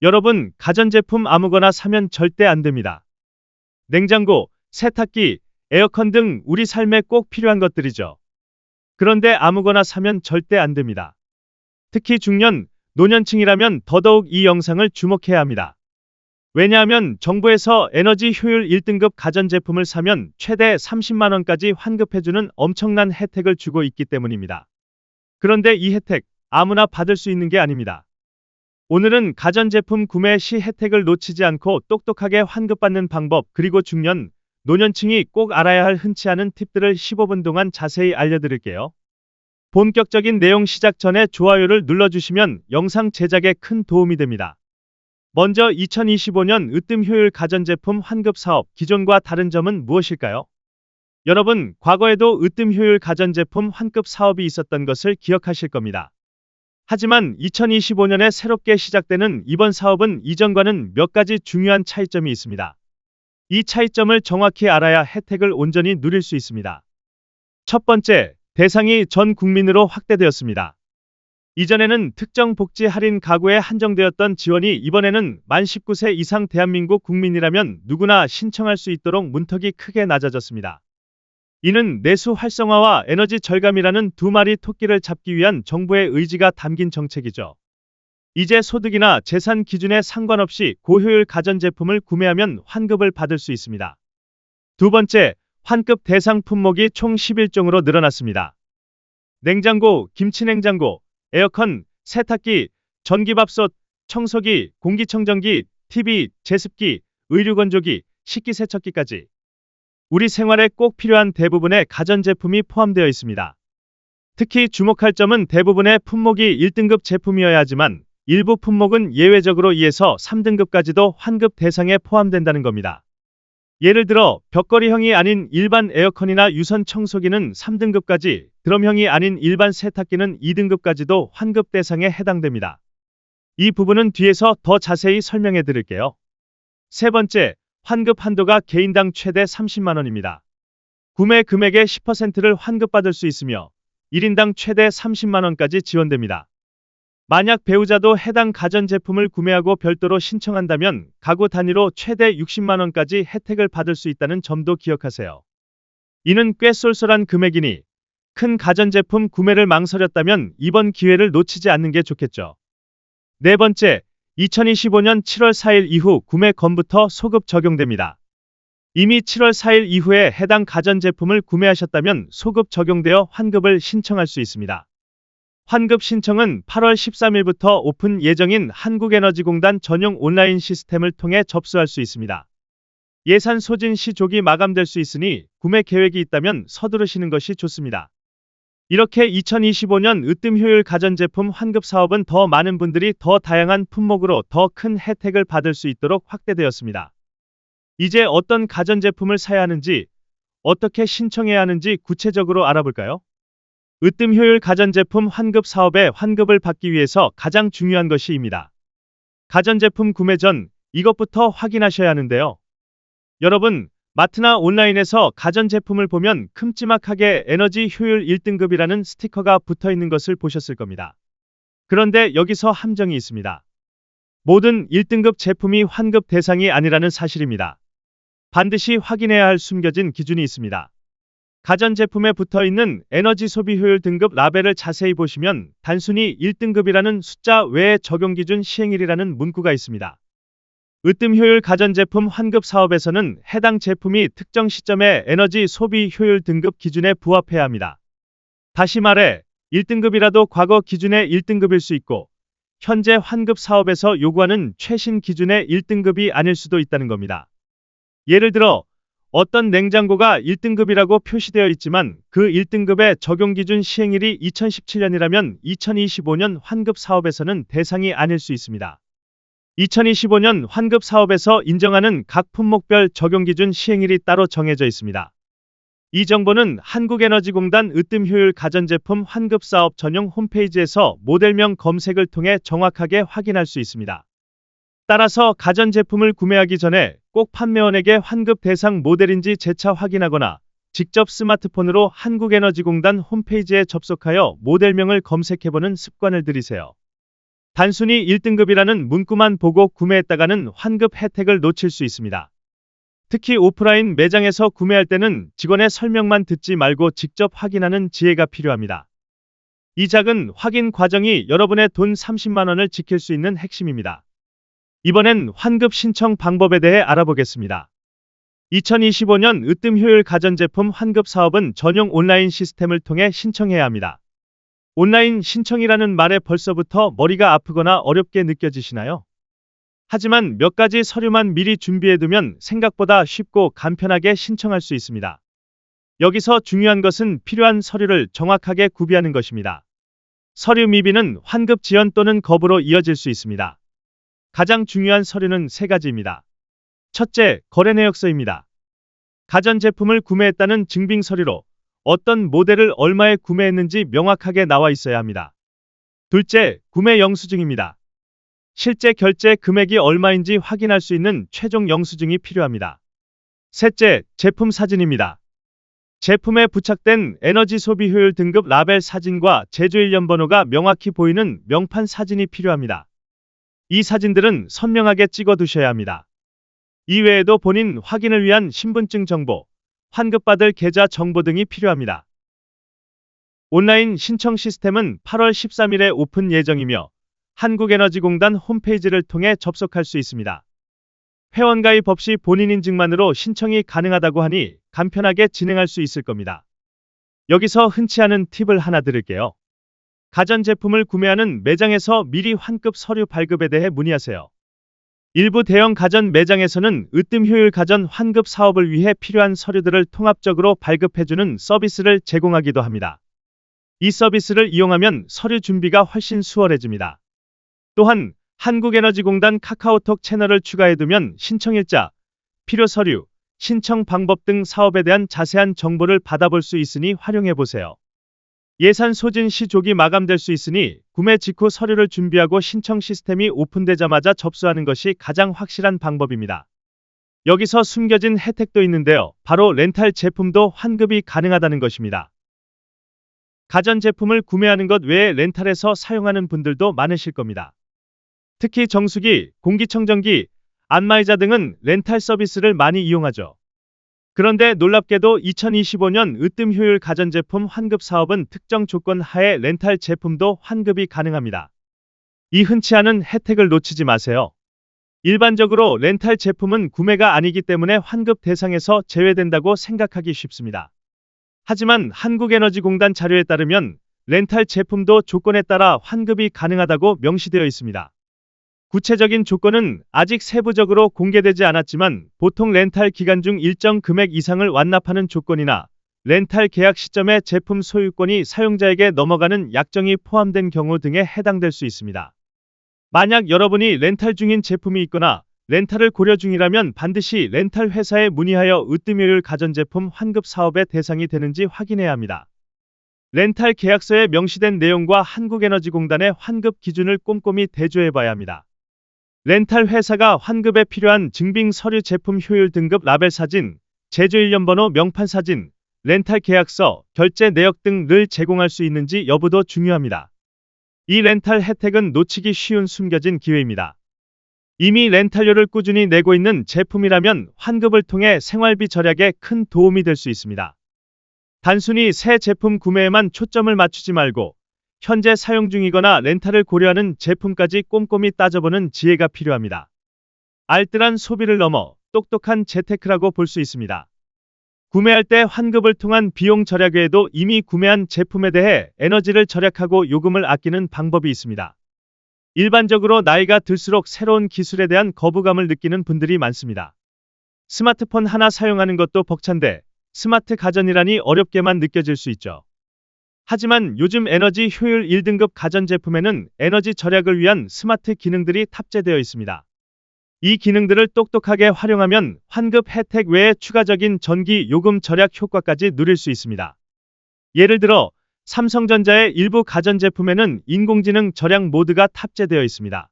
여러분, 가전제품 아무거나 사면 절대 안 됩니다. 냉장고, 세탁기, 에어컨 등 우리 삶에 꼭 필요한 것들이죠. 그런데 아무거나 사면 절대 안 됩니다. 특히 중년, 노년층이라면 더더욱 이 영상을 주목해야 합니다. 왜냐하면 정부에서 에너지 효율 1등급 가전제품을 사면 최대 30만원까지 환급해주는 엄청난 혜택을 주고 있기 때문입니다. 그런데 이 혜택 아무나 받을 수 있는 게 아닙니다. 오늘은 가전제품 구매 시 혜택을 놓치지 않고 똑똑하게 환급받는 방법 그리고 중년, 노년층이 꼭 알아야 할 흔치 않은 팁들을 15분 동안 자세히 알려드릴게요. 본격적인 내용 시작 전에 좋아요를 눌러주시면 영상 제작에 큰 도움이 됩니다. 먼저 2025년 으뜸 효율 가전제품 환급 사업 기존과 다른 점은 무엇일까요? 여러분, 과거에도 으뜸 효율 가전제품 환급 사업이 있었던 것을 기억하실 겁니다. 하지만 2025년에 새롭게 시작되는 이번 사업은 이전과는 몇 가지 중요한 차이점이 있습니다. 이 차이점을 정확히 알아야 혜택을 온전히 누릴 수 있습니다. 첫 번째, 대상이 전 국민으로 확대되었습니다. 이전에는 특정 복지 할인 가구에 한정되었던 지원이 이번에는 만 19세 이상 대한민국 국민이라면 누구나 신청할 수 있도록 문턱이 크게 낮아졌습니다. 이는 내수 활성화와 에너지 절감이라는 두 마리 토끼를 잡기 위한 정부의 의지가 담긴 정책이죠. 이제 소득이나 재산 기준에 상관없이 고효율 가전제품을 구매하면 환급을 받을 수 있습니다. 두 번째, 환급 대상 품목이 총 11종으로 늘어났습니다. 냉장고, 김치냉장고, 에어컨, 세탁기, 전기밥솥, 청소기, 공기청정기, TV, 제습기, 의류건조기, 식기세척기까지 우리 생활에 꼭 필요한 대부분의 가전제품이 포함되어 있습니다. 특히 주목할 점은 대부분의 품목이 1등급 제품이어야 하지만 일부 품목은 예외적으로 2에서 3등급까지도 환급 대상에 포함된다는 겁니다. 예를 들어 벽걸이형이 아닌 일반 에어컨이나 유선 청소기는 3등급까지, 드럼형이 아닌 일반 세탁기는 2등급까지도 환급 대상에 해당됩니다. 이 부분은 뒤에서 더 자세히 설명해 드릴게요. 세 번째, 환급 한도가 개인당 최대 30만원입니다. 구매 금액의 10%를 환급받을 수 있으며 1인당 최대 30만원까지 지원됩니다. 만약 배우자도 해당 가전제품을 구매하고 별도로 신청한다면 가구 단위로 최대 60만원까지 혜택을 받을 수 있다는 점도 기억하세요. 이는 꽤 쏠쏠한 금액이니 큰 가전제품 구매를 망설였다면 이번 기회를 놓치지 않는 게 좋겠죠. 네 번째, 2025년 7월 4일 이후 구매 건부터 소급 적용됩니다. 이미 7월 4일 이후에 해당 가전제품을 구매하셨다면 소급 적용되어 환급을 신청할 수 있습니다. 환급 신청은 8월 13일부터 오픈 예정인 한국에너지공단 전용 온라인 시스템을 통해 접수할 수 있습니다. 예산 소진 시 조기 마감될 수 있으니 구매 계획이 있다면 서두르시는 것이 좋습니다. 이렇게 2025년 으뜸 효율 가전제품 환급 사업은 더 많은 분들이 더 다양한 품목으로 더 큰 혜택을 받을 수 있도록 확대되었습니다. 이제 어떤 가전제품을 사야 하는지, 어떻게 신청해야 하는지 구체적으로 알아볼까요? 으뜸 효율 가전제품 환급 사업에 환급을 받기 위해서 가장 중요한 것이입니다. 가전제품 구매 전 이것부터 확인하셔야 하는데요. 여러분, 마트나 온라인에서 가전제품을 보면 큼지막하게 에너지 효율 1등급이라는 스티커가 붙어 있는 것을 보셨을 겁니다. 그런데 여기서 함정이 있습니다. 모든 1등급 제품이 환급 대상이 아니라는 사실입니다. 반드시 확인해야 할 숨겨진 기준이 있습니다. 가전제품에 붙어 있는 에너지 소비 효율 등급 라벨을 자세히 보시면 단순히 1등급이라는 숫자 외에 적용 기준 시행일이라는 문구가 있습니다. 으뜸 효율 가전제품 환급 사업에서는 해당 제품이 특정 시점에 에너지 소비 효율 등급 기준에 부합해야 합니다. 다시 말해 1등급이라도 과거 기준의 1등급일 수 있고 현재 환급 사업에서 요구하는 최신 기준의 1등급이 아닐 수도 있다는 겁니다. 예를 들어 어떤 냉장고가 1등급이라고 표시되어 있지만 그 1등급의 적용 기준 시행일이 2017년이라면 2025년 환급 사업에서는 대상이 아닐 수 있습니다. 2025년 환급 사업에서 인정하는 각 품목별 적용 기준 시행일이 따로 정해져 있습니다. 이 정보는 한국에너지공단 으뜸 효율 가전제품 환급 사업 전용 홈페이지에서 모델명 검색을 통해 정확하게 확인할 수 있습니다. 따라서 가전제품을 구매하기 전에 꼭 판매원에게 환급 대상 모델인지 재차 확인하거나 직접 스마트폰으로 한국에너지공단 홈페이지에 접속하여 모델명을 검색해보는 습관을 들이세요. 단순히 1등급이라는 문구만 보고 구매했다가는 환급 혜택을 놓칠 수 있습니다. 특히 오프라인 매장에서 구매할 때는 직원의 설명만 듣지 말고 직접 확인하는 지혜가 필요합니다. 이 작은 확인 과정이 여러분의 돈 30만 원을 지킬 수 있는 핵심입니다. 이번엔 환급 신청 방법에 대해 알아보겠습니다. 2025년 으뜸 효율 가전제품 환급 사업은 전용 온라인 시스템을 통해 신청해야 합니다. 온라인 신청이라는 말에 벌써부터 머리가 아프거나 어렵게 느껴지시나요? 하지만 몇 가지 서류만 미리 준비해두면 생각보다 쉽고 간편하게 신청할 수 있습니다. 여기서 중요한 것은 필요한 서류를 정확하게 구비하는 것입니다. 서류 미비는 환급 지연 또는 거부로 이어질 수 있습니다. 가장 중요한 서류는 세 가지입니다. 첫째, 거래 내역서입니다. 가전제품을 구매했다는 증빙 서류로 어떤 모델을 얼마에 구매했는지 명확하게 나와 있어야 합니다. 둘째, 구매 영수증입니다. 실제 결제 금액이 얼마인지 확인할 수 있는 최종 영수증이 필요합니다. 셋째, 제품 사진입니다. 제품에 부착된 에너지 소비 효율 등급 라벨 사진과 제조일 연번호가 명확히 보이는 명판 사진이 필요합니다. 이 사진들은 선명하게 찍어 두셔야 합니다. 이외에도 본인 확인을 위한 신분증 정보, 환급받을 계좌 정보 등이 필요합니다. 온라인 신청 시스템은 8월 13일에 오픈 예정이며 한국에너지공단 홈페이지를 통해 접속할 수 있습니다. 회원 가입 없이 본인 인증만으로 신청이 가능하다고 하니 간편하게 진행할 수 있을 겁니다. 여기서 흔치 않은 팁을 하나 드릴게요. 가전제품을 구매하는 매장에서 미리 환급 서류 발급에 대해 문의하세요. 일부 대형 가전 매장에서는 으뜸 효율 가전 환급 사업을 위해 필요한 서류들을 통합적으로 발급해주는 서비스를 제공하기도 합니다. 이 서비스를 이용하면 서류 준비가 훨씬 수월해집니다. 또한 한국에너지공단 카카오톡 채널을 추가해두면 신청일자, 필요 서류, 신청 방법 등 사업에 대한 자세한 정보를 받아볼 수 있으니 활용해보세요. 예산 소진 시 조기 마감될 수 있으니 구매 직후 서류를 준비하고 신청 시스템이 오픈되자마자 접수하는 것이 가장 확실한 방법입니다. 여기서 숨겨진 혜택도 있는데요. 바로 렌탈 제품도 환급이 가능하다는 것입니다. 가전제품을 구매하는 것 외에 렌탈에서 사용하는 분들도 많으실 겁니다. 특히 정수기, 공기청정기, 안마의자 등은 렌탈 서비스를 많이 이용하죠. 그런데 놀랍게도 2025년 으뜸 효율 가전제품 환급 사업은 특정 조건 하에 렌탈 제품도 환급이 가능합니다. 이 흔치 않은 혜택을 놓치지 마세요. 일반적으로 렌탈 제품은 구매가 아니기 때문에 환급 대상에서 제외된다고 생각하기 쉽습니다. 하지만 한국에너지공단 자료에 따르면 렌탈 제품도 조건에 따라 환급이 가능하다고 명시되어 있습니다. 구체적인 조건은 아직 세부적으로 공개되지 않았지만 보통 렌탈 기간 중 일정 금액 이상을 완납하는 조건이나 렌탈 계약 시점에 제품 소유권이 사용자에게 넘어가는 약정이 포함된 경우 등에 해당될 수 있습니다. 만약 여러분이 렌탈 중인 제품이 있거나 렌탈을 고려 중이라면 반드시 렌탈 회사에 문의하여 으뜸효율 가전제품 환급 사업의 대상이 되는지 확인해야 합니다. 렌탈 계약서에 명시된 내용과 한국에너지공단의 환급 기준을 꼼꼼히 대조해 봐야 합니다. 렌탈 회사가 환급에 필요한 증빙 서류 제품 효율 등급 라벨 사진, 제조일 년번호 명판 사진, 렌탈 계약서, 결제 내역 등을 제공할 수 있는지 여부도 중요합니다. 이 렌탈 혜택은 놓치기 쉬운 숨겨진 기회입니다. 이미 렌탈료를 꾸준히 내고 있는 제품이라면 환급을 통해 생활비 절약에 큰 도움이 될 수 있습니다. 단순히 새 제품 구매에만 초점을 맞추지 말고 현재 사용 중이거나 렌탈을 고려하는 제품까지 꼼꼼히 따져보는 지혜가 필요합니다. 알뜰한 소비를 넘어 똑똑한 재테크라고 볼 수 있습니다. 구매할 때 환급을 통한 비용 절약 외에도 이미 구매한 제품에 대해 에너지를 절약하고 요금을 아끼는 방법이 있습니다. 일반적으로 나이가 들수록 새로운 기술에 대한 거부감을 느끼는 분들이 많습니다. 스마트폰 하나 사용하는 것도 벅찬데 스마트 가전이라니 어렵게만 느껴질 수 있죠. 하지만 요즘 에너지 효율 1등급 가전제품에는 에너지 절약을 위한 스마트 기능들이 탑재되어 있습니다. 이 기능들을 똑똑하게 활용하면 환급 혜택 외에 추가적인 전기 요금 절약 효과까지 누릴 수 있습니다. 예를 들어 삼성전자의 일부 가전제품에는 인공지능 절약 모드가 탑재되어 있습니다.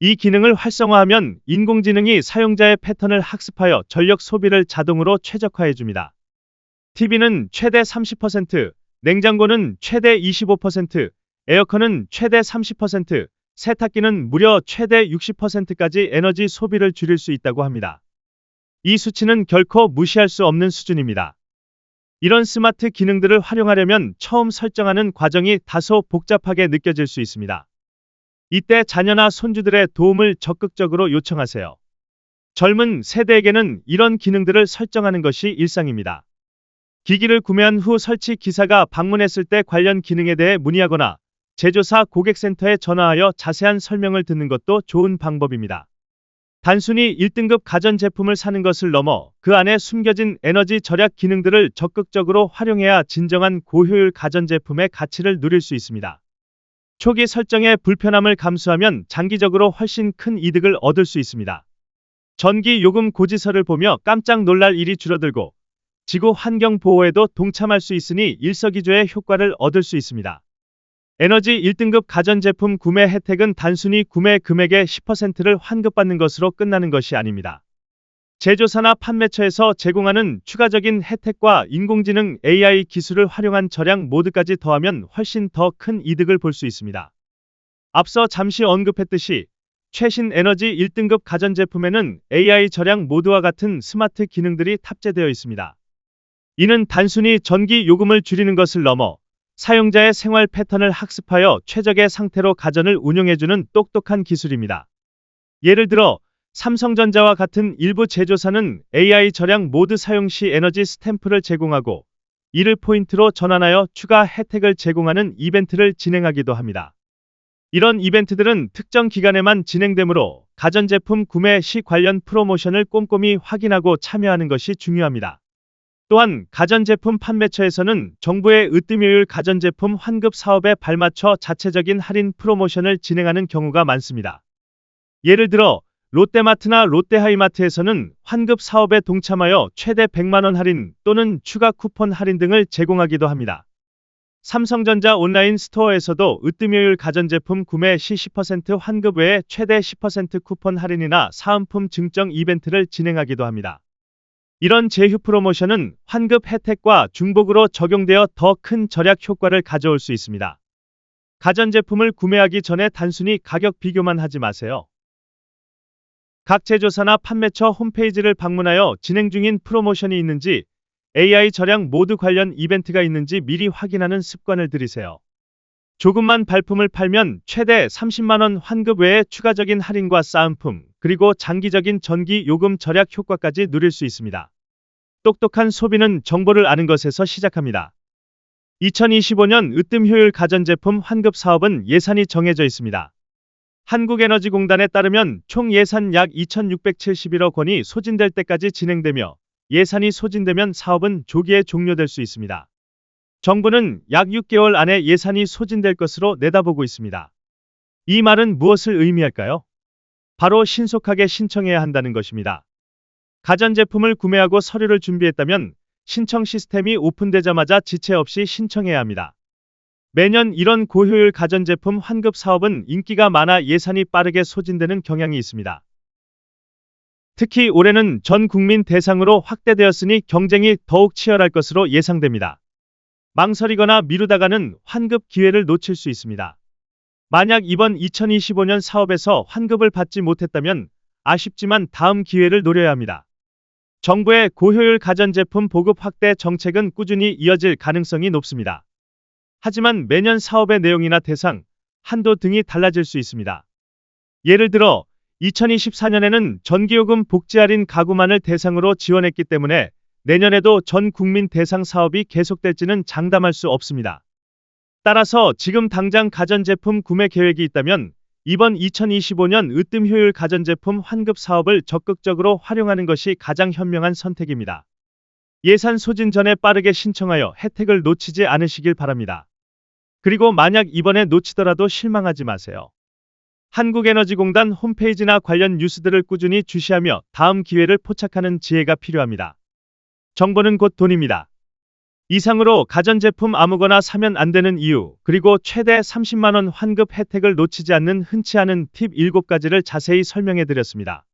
이 기능을 활성화하면 인공지능이 사용자의 패턴을 학습하여 전력 소비를 자동으로 최적화해 줍니다. TV는 최대 30%, 냉장고는 최대 25%, 에어컨은 최대 30%, 세탁기는 무려 최대 60%까지 에너지 소비를 줄일 수 있다고 합니다. 이 수치는 결코 무시할 수 없는 수준입니다. 이런 스마트 기능들을 활용하려면 처음 설정하는 과정이 다소 복잡하게 느껴질 수 있습니다. 이때 자녀나 손주들의 도움을 적극적으로 요청하세요. 젊은 세대에게는 이런 기능들을 설정하는 것이 일상입니다. 기기를 구매한 후 설치 기사가 방문했을 때 관련 기능에 대해 문의하거나 제조사 고객센터에 전화하여 자세한 설명을 듣는 것도 좋은 방법입니다. 단순히 1등급 가전제품을 사는 것을 넘어 그 안에 숨겨진 에너지 절약 기능들을 적극적으로 활용해야 진정한 고효율 가전제품의 가치를 누릴 수 있습니다. 초기 설정의 불편함을 감수하면 장기적으로 훨씬 큰 이득을 얻을 수 있습니다. 전기 요금 고지서를 보며 깜짝 놀랄 일이 줄어들고 지구 환경 보호에도 동참할 수 있으니 일석이조의 효과를 얻을 수 있습니다. 에너지 1등급 가전제품 구매 혜택은 단순히 구매 금액의 10%를 환급받는 것으로 끝나는 것이 아닙니다. 제조사나 판매처에서 제공하는 추가적인 혜택과 인공지능 AI 기술을 활용한 절약 모드까지 더하면 훨씬 더 큰 이득을 볼 수 있습니다. 앞서 잠시 언급했듯이 최신 에너지 1등급 가전제품에는 AI 절약 모드와 같은 스마트 기능들이 탑재되어 있습니다. 이는 단순히 전기 요금을 줄이는 것을 넘어 사용자의 생활 패턴을 학습하여 최적의 상태로 가전을 운영해주는 똑똑한 기술입니다. 예를 들어 삼성전자와 같은 일부 제조사는 AI 절약 모드 사용 시 에너지 스탬프를 제공하고 이를 포인트로 전환하여 추가 혜택을 제공하는 이벤트를 진행하기도 합니다. 이런 이벤트들은 특정 기간에만 진행되므로 가전제품 구매 시 관련 프로모션을 꼼꼼히 확인하고 참여하는 것이 중요합니다. 또한 가전제품 판매처에서는 정부의 으뜸요율 가전제품 환급 사업에 발맞춰 자체적인 할인 프로모션을 진행하는 경우가 많습니다. 예를 들어 롯데마트나 롯데하이마트에서는 환급 사업에 동참하여 최대 100만원 할인 또는 추가 쿠폰 할인 등을 제공하기도 합니다. 삼성전자 온라인 스토어에서도 으뜸요율 가전제품 구매 시 10% 환급 외에 최대 10% 쿠폰 할인이나 사은품 증정 이벤트를 진행하기도 합니다. 이런 제휴 프로모션은 환급 혜택과 중복으로 적용되어 더 큰 절약 효과를 가져올 수 있습니다. 가전제품을 구매하기 전에 단순히 가격 비교만 하지 마세요. 각 제조사나 판매처 홈페이지를 방문하여 진행 중인 프로모션이 있는지 AI 절약 모두 관련 이벤트가 있는지 미리 확인하는 습관을 들이세요. 조금만 발품을 팔면 최대 30만원 환급 외에 추가적인 할인과 싸움품, 그리고 장기적인 전기 요금 절약 효과까지 누릴 수 있습니다. 똑똑한 소비는 정보를 아는 것에서 시작합니다. 2025년 으뜸 효율 가전제품 환급 사업은 예산이 정해져 있습니다. 한국에너지공단에 따르면 총 예산 약 2,671억 원이 소진될 때까지 진행되며 예산이 소진되면 사업은 조기에 종료될 수 있습니다. 정부는 약 6개월 안에 예산이 소진될 것으로 내다보고 있습니다. 이 말은 무엇을 의미할까요? 바로 신속하게 신청해야 한다는 것입니다. 가전제품을 구매하고 서류를 준비했다면 신청 시스템이 오픈되자마자 지체 없이 신청해야 합니다. 매년 이런 고효율 가전제품 환급 사업은 인기가 많아 예산이 빠르게 소진되는 경향이 있습니다. 특히 올해는 전 국민 대상으로 확대되었으니 경쟁이 더욱 치열할 것으로 예상됩니다. 망설이거나 미루다가는 환급 기회를 놓칠 수 있습니다. 만약 이번 2025년 사업에서 환급을 받지 못했다면 아쉽지만 다음 기회를 노려야 합니다. 정부의 고효율 가전제품 보급 확대 정책은 꾸준히 이어질 가능성이 높습니다. 하지만 매년 사업의 내용이나 대상, 한도 등이 달라질 수 있습니다. 예를 들어 2024년에는 전기요금 복지 할인 가구만을 대상으로 지원했기 때문에 내년에도 전 국민 대상 사업이 계속될지는 장담할 수 없습니다. 따라서 지금 당장 가전제품 구매 계획이 있다면 이번 2025년 으뜸 효율 가전제품 환급 사업을 적극적으로 활용하는 것이 가장 현명한 선택입니다. 예산 소진 전에 빠르게 신청하여 혜택을 놓치지 않으시길 바랍니다. 그리고 만약 이번에 놓치더라도 실망하지 마세요. 한국에너지공단 홈페이지나 관련 뉴스들을 꾸준히 주시하며 다음 기회를 포착하는 지혜가 필요합니다. 정보는 곧 돈입니다. 이상으로 가전제품 아무거나 사면 안 되는 이유, 그리고 최대 30만원 환급 혜택을 놓치지 않는 흔치 않은 팁 7가지를 자세히 설명해 드렸습니다.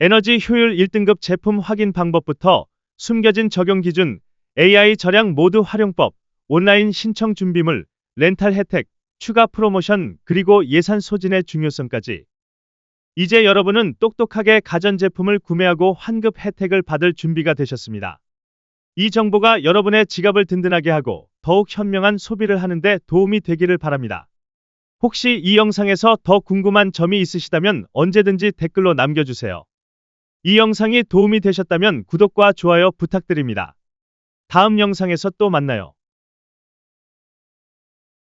에너지 효율 1등급 제품 확인 방법부터 숨겨진 적용 기준, AI 절약 모드 활용법, 온라인 신청 준비물, 렌탈 혜택, 추가 프로모션, 그리고 예산 소진의 중요성까지. 이제 여러분은 똑똑하게 가전제품을 구매하고 환급 혜택을 받을 준비가 되셨습니다. 이 정보가 여러분의 지갑을 든든하게 하고 더욱 현명한 소비를 하는데 도움이 되기를 바랍니다. 혹시 이 영상에서 더 궁금한 점이 있으시다면 언제든지 댓글로 남겨주세요. 이 영상이 도움이 되셨다면 구독과 좋아요 부탁드립니다. 다음 영상에서 또 만나요.